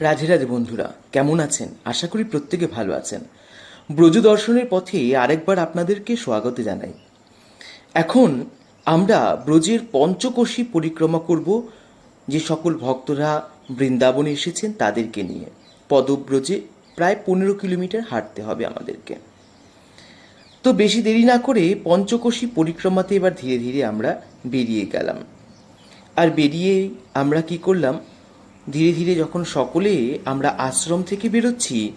রাধে রাধে বন্ধুরা, কেমন আছেন? আশা করি প্রত্যেকে ভালো আছেন। ব্রজ দর্শনের পথে আরেকবার আপনাদেরকে স্বাগত জানাই। এখন আমরা ব্রজের পঞ্চকোশী পরিক্রমা করব, যে সকল ভক্তরা বৃন্দাবনে এসেছেন তাদেরকে নিয়ে। পদব্রজে প্রায় পনেরো কিলোমিটার হাঁটতে হবে আমাদেরকে। তো বেশি দেরি না করে পঞ্চকোশী পরিক্রমাতে এবার ধীরে ধীরে আমরা বেরিয়ে গেলাম। আর বেরিয়ে আমরা কি করলাম? ধীরে ধীরে যখন সকলে আমরা আশ্রম থেকে বেরোচ্ছি,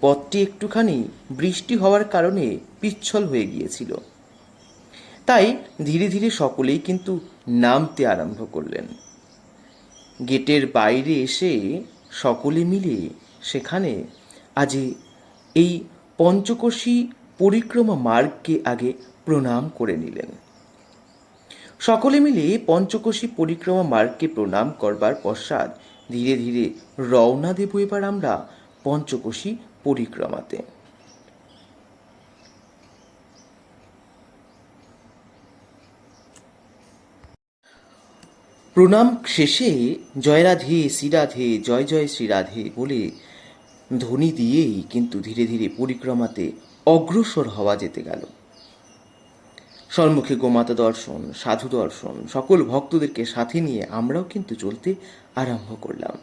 পথটি একটুখানি বৃষ্টি হওয়ার কারণে পিচ্ছল হয়ে গিয়েছিল। তাই ধীরে ধীরে সকলেই কিন্তু নামতে আরম্ভ করলেন। গেটের বাইরে এসে সকলে মিলে সেখানে আজ এই পঞ্চকোশী পরিক্রমা মার্গকে আগে প্রণাম করে নিলেন। সকলে মিলে পঞ্চকোশী পরিক্রমা মার্গকে প্রণাম করবার পশ্চাৎ ধীরে ধীরে রওনা দেব এবার আমরা পঞ্চকোশী পরিক্রমাতে। প্রণাম শেষে জয় রাধে শ্রীরাধে জয় জয় শ্রীরাধে বলে ধ্বনি দিয়েই কিন্তু ধীরে ধীরে পরিক্রমাতে অগ্রসর হওয়া যেতে গেল। সম্মুখে গোমাতা দর্শন, সাধু দর্শন, সকল ভক্তদেরকে সাথে নিয়ে আমরাও কিন্তু চলতে আরম্ভ করলাম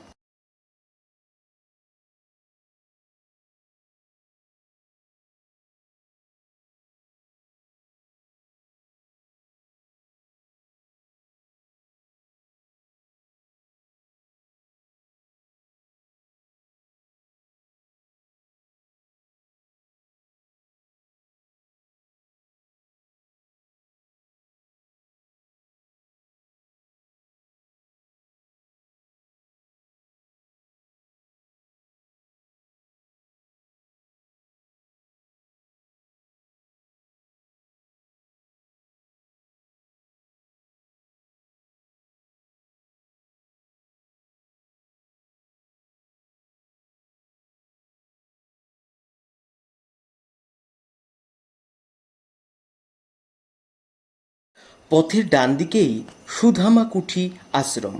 পথের ডান দিকেই সুধামা কুঠি আশ্রম।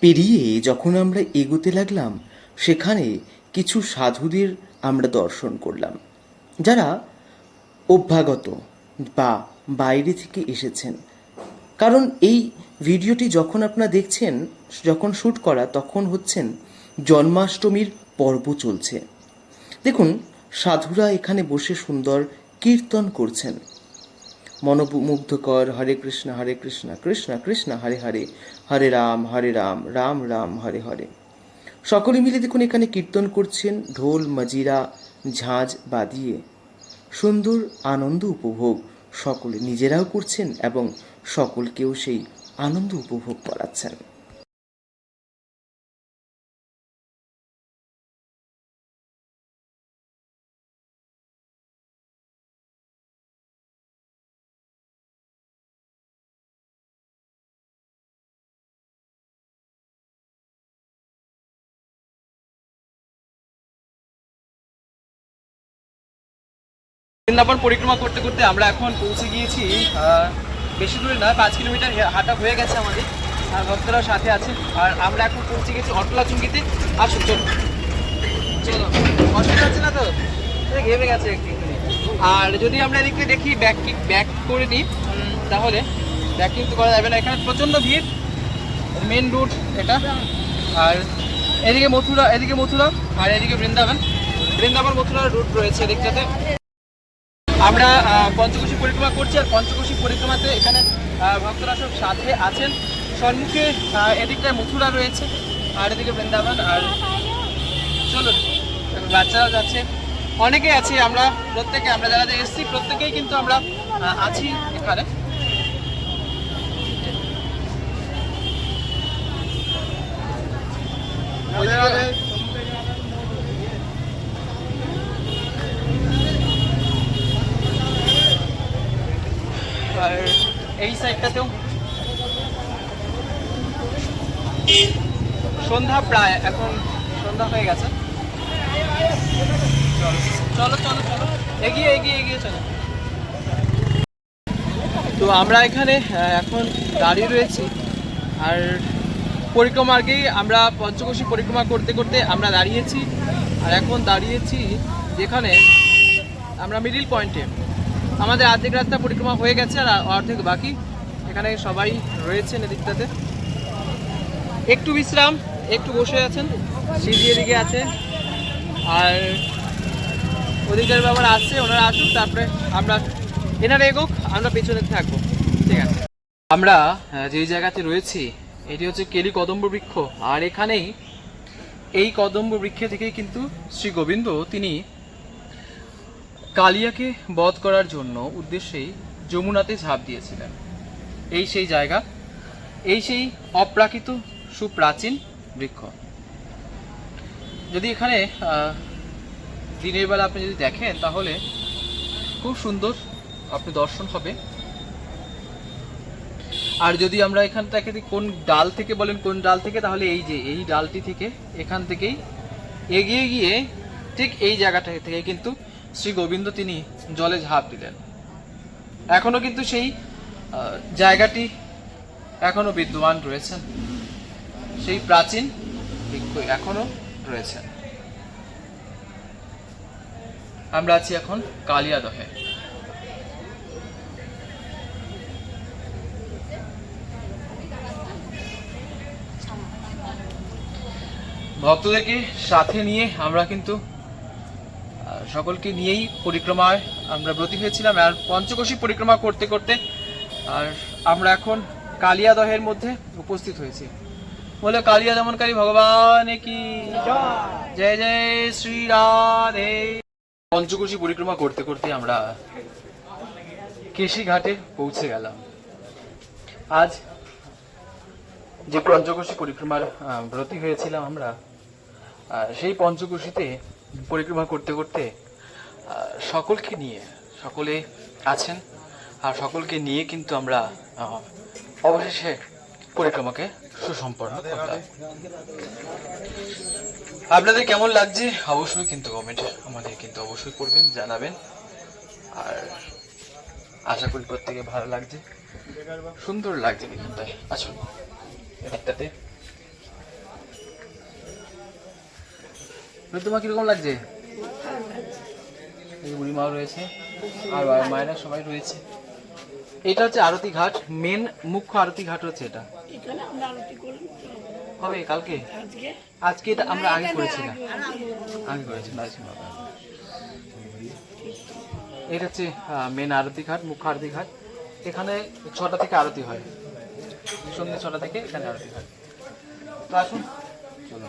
পেরিয়ে যখন আমরা এগোতে লাগলাম, সেখানে কিছু সাধুদের আমরা দর্শন করলাম, যারা অভ্যাগত বা বাইরে থেকে এসেছেন। কারণ এই ভিডিওটি যখন আপনারা দেখছেন, যখন শ্যুট করা, তখন হচ্ছেন জন্মাষ্টমীর পর্ব চলছে। দেখুন, সাধুরা এখানে বসে সুন্দর কীর্তন করছেন। মনোমুগ্ধকর, হরে কৃষ্ণ হরে কৃষ্ণ কৃষ্ণ কৃষ্ণ, হরে হরে হরে রাম হরে রাম রাম রাম, হরে হরে। সকলে মিলে দেখুন এখানে কীর্তন করছেন ঢোল, মজিরা, ঝাঁজ বাদিয়ে। সুন্দর আনন্দ উপভোগ সকলে নিজেরাও করছেন এবং সকলকেও সেই আনন্দ উপভোগ করাচ্ছেন। বৃন্দাবন পরিক্রমা করতে করতে আমরা এখন পৌঁছে গিয়েছি। বেশি দূরে নয়, পাঁচ কিলোমিটার হাঁটা হয়ে গেছে আমাদের। আর ভক্তরাও সাথে আছে আর আমরা এখন পৌঁছে গেছি অটলা চুঙ্গিতে আসুন চলো চলো অসুবিধা হচ্ছে না তো? ঘেমে গেছে আর যদি আমরা এদিকে দেখি ব্যাক ব্যাক করে নিই তাহলে ব্যাক কিন্তু করা যাবে না। এখানে প্রচণ্ড ভিড়। মেন রুট এটা। আর এদিকে মথুরা এদিকে মথুরা। আর এদিকে বৃন্দাবন। বৃন্দাবন মথুরার রুট রয়েছে এদিকটাতে আমরা পঞ্চকোশী পরিক্রমা করছি আর পঞ্চকোশী পরিক্রমাতে এখানে ভক্তরা সব সাথে আছেন। সম্মুখে এদিকটায় মথুরা রয়েছে আর এদিকে বৃন্দাবন আর চলুন বাচ্চারা যাচ্ছে। অনেকেই আছি আমরা, প্রত্যেকে, আমরা যারা এসছি, প্রত্যেকেই কিন্তু আমরা আছি এখানে। এই সাইডটাতেও। সন্ধ্যা প্রায়, এখন সন্ধ্যা হয়ে গেছে। চলো চলো চলো এগিয়ে এগিয়ে এগিয়ে চলো। তো আমরা এখানে এখন দাঁড়িয়ে রয়েছি। আর পরিক্রমার্গেই আমরা পঞ্চকোশী পরিক্রমা করতে করতে আমরা দাঁড়িয়েছি। আর এখন দাঁড়িয়েছি যেখানে আমরা মিডিল পয়েন্টে আমাদের আর্ধেক রাস্তা পরিক্রমা হয়ে গেছে আর অর্ধেক বাকি। এখানে সবাই রয়েছেন এদিকটাতে। একটু বিশ্রাম, একটু বসে আছেন, সিঁড়ি এদিকে আছে। আর ওদিকের ব্যাপার আসছে ওনারা আসুক, তারপরে আমরা এনারা এগোক, আমরা পেছনে থাকব। ঠিক আছে। আমরা যেই জায়গাতে রয়েছি, এটি হচ্ছে কেলি কদম্ব বৃক্ষ। আর এখানেই এই কদম্ব বৃক্ষে থেকেই কিন্তু শ্রী গোবিন্দ, তিনি কালিয়াকে বধ করার জন্য উদ্দেশ্যেই যমুনাতে ঝাঁপ দিয়েছিলেন। এই সেই জায়গা, এই সেই অপ্রাকৃত সুপ্রাচীন বৃক্ষ। যদি এখানে দিনের বেলা আপনি যদি দেখেন, তাহলে খুব সুন্দর আপনি দর্শন হবে। আর যদি আমরা এখান থেকে কোন ডাল থেকে বলেন, কোন ডাল থেকে, তাহলে এই যে, এই ডালটি থেকে এখান থেকেই এগিয়ে গিয়ে ঠিক এই জায়গাটা থেকে কিন্তু শ্রী গোবিন্দ তিনি জলে ঝাঁপ দিলেন। এখনও কিন্তু সেই জায়গাটি এখনও বিদ্যমান রয়েছেন সেই প্রাচীন বৃক্ষ এখনও রয়েছে। আমরা আছি এখন কালিয়াদহে। ভক্তদেরকে সাথে নিয়ে আমরা কিন্তু সকলকে নিয়েই পরিক্রমায় আমরা ব্রতী হয়েছিলাম আর পঞ্চকোশী পরিক্রমা করতে করতে আর আমরা এখন কালিয়াদহের মধ্যে উপস্থিত হয়েছি। বলে কালিয়া দমনকারী ভগবান কি? জয় জয় শ্রী রাধে। পঞ্চকোশী পরিক্রমা করতে করতে আমরা কেশি ঘাটে পৌঁছে গেলাম। আজ যে পঞ্চকোশী পরিক্রমার ব্রতী হয়েছিলাম আমরা সেই পঞ্চকোশীতে পরিক্রমা করতে করতে সকলকে নিয়ে, সকলে আছেন, আর সকলকে নিয়ে কিন্তু আমরা অবশেষে পরিক্রমাকে সুসম্পন্ন করলাম। আপনাদের কেমন লাগছে? অবশ্যই কিন্তু কমেন্টে আমাদের কিন্তু অবশ্যই করবেন, জানাবেন। আর আশা করি প্রত্যেকে ভালো লাগছে, সুন্দর লাগছে এখানটায় আসুন, এদিকটাতে। তোমার কীরকম লাগছে। বুড়িমাও রয়েছে আর মায়েরা সবাই রয়েছে। এটা হচ্ছে আরতি ঘাট মেন মুখ্য আরতি ঘাট হচ্ছে এটা। এখানে আমরা আরতি করি। কবে? কালকে? আজকে? আজকে এটা আমরা আগে করেছিলাম। আগে করেছিলাম এটা হচ্ছে মেন আরতি ঘাট মুখ্য আরতি ঘাট। এখানে ছটা থেকে আরতি হয়। সন্ধ্যে ছটা থেকে এখানে আরতি হয়। তো আসুন চলো।